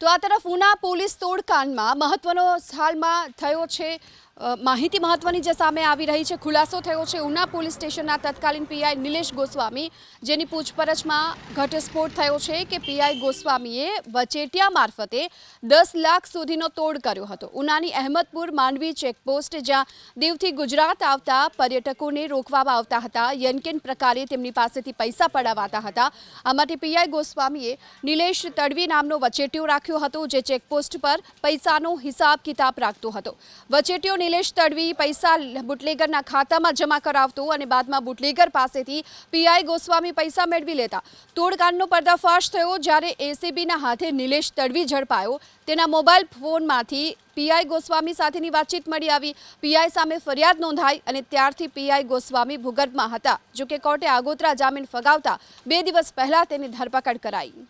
તો આ તરફ ઉના પોલીસ તોડકાંડમાં મહત્વનો હાલમાં થયો છે. માહિતી મહત્વની જે સામે આવી રહી છે, ખુલાસો થયો છે ઉના પોલીસ સ્ટેશનના તત્કાલીન પીઆઈ નિલેશ ગોસ્વામી, જેની પૂછપરછમાં ઘટસ્ફોટ થયો છે કે પીઆઈ ગોસ્વામીએ વચેટિયા મારફતે દસ લાખ સુધીનો તોડ કર્યો હતો. ઉનાની અહેમદપુર માંડવી ચેકપોસ્ટ, જ્યાં દીવથી ગુજરાત આવતા પર્યટકોને રોકવામાં આવતા હતા, યનકેન પ્રકારે તેમની પાસેથી પૈસા પડાવાતા હતા. આ માટે પીઆઈ ગોસ્વામીએ નિલેશ તડવી નામનો વચેટિયો રાખ્યો હતો, જે ચેકપોસ્ટ પર પૈસાનો હિસાબ કિતાબ રાખતો હતો. વચેટિયો નિલેશ તડવી પૈસા બુટલેગરના ખાતામાં જમા કરાવતો અને બાદમાં બુટલેગર પાસેથી પીઆઈ ગોસ્વામી પૈસા મેળવી લેતા તોડકાંડનો પર્દાફાશ થયો જ્યારે એસીબીના હાથે નિલેશ તડવી ઝડપાયો. તેના મોબાઈલ ફોનમાંથી પીઆઈ ગોસ્વામી સાથેની વાતચીત મળી આવી. પીઆઈ સામે ફરિયાદ નોંધાઈ અને ત્યારથી પીઆઈ ગોસ્વામી ભૂગર્ભમાં હતા, જોકે કોર્ટે આગોતરા જામીન ફગાવતા બે દિવસ પહેલા તેની ધરપકડ કરાઈ.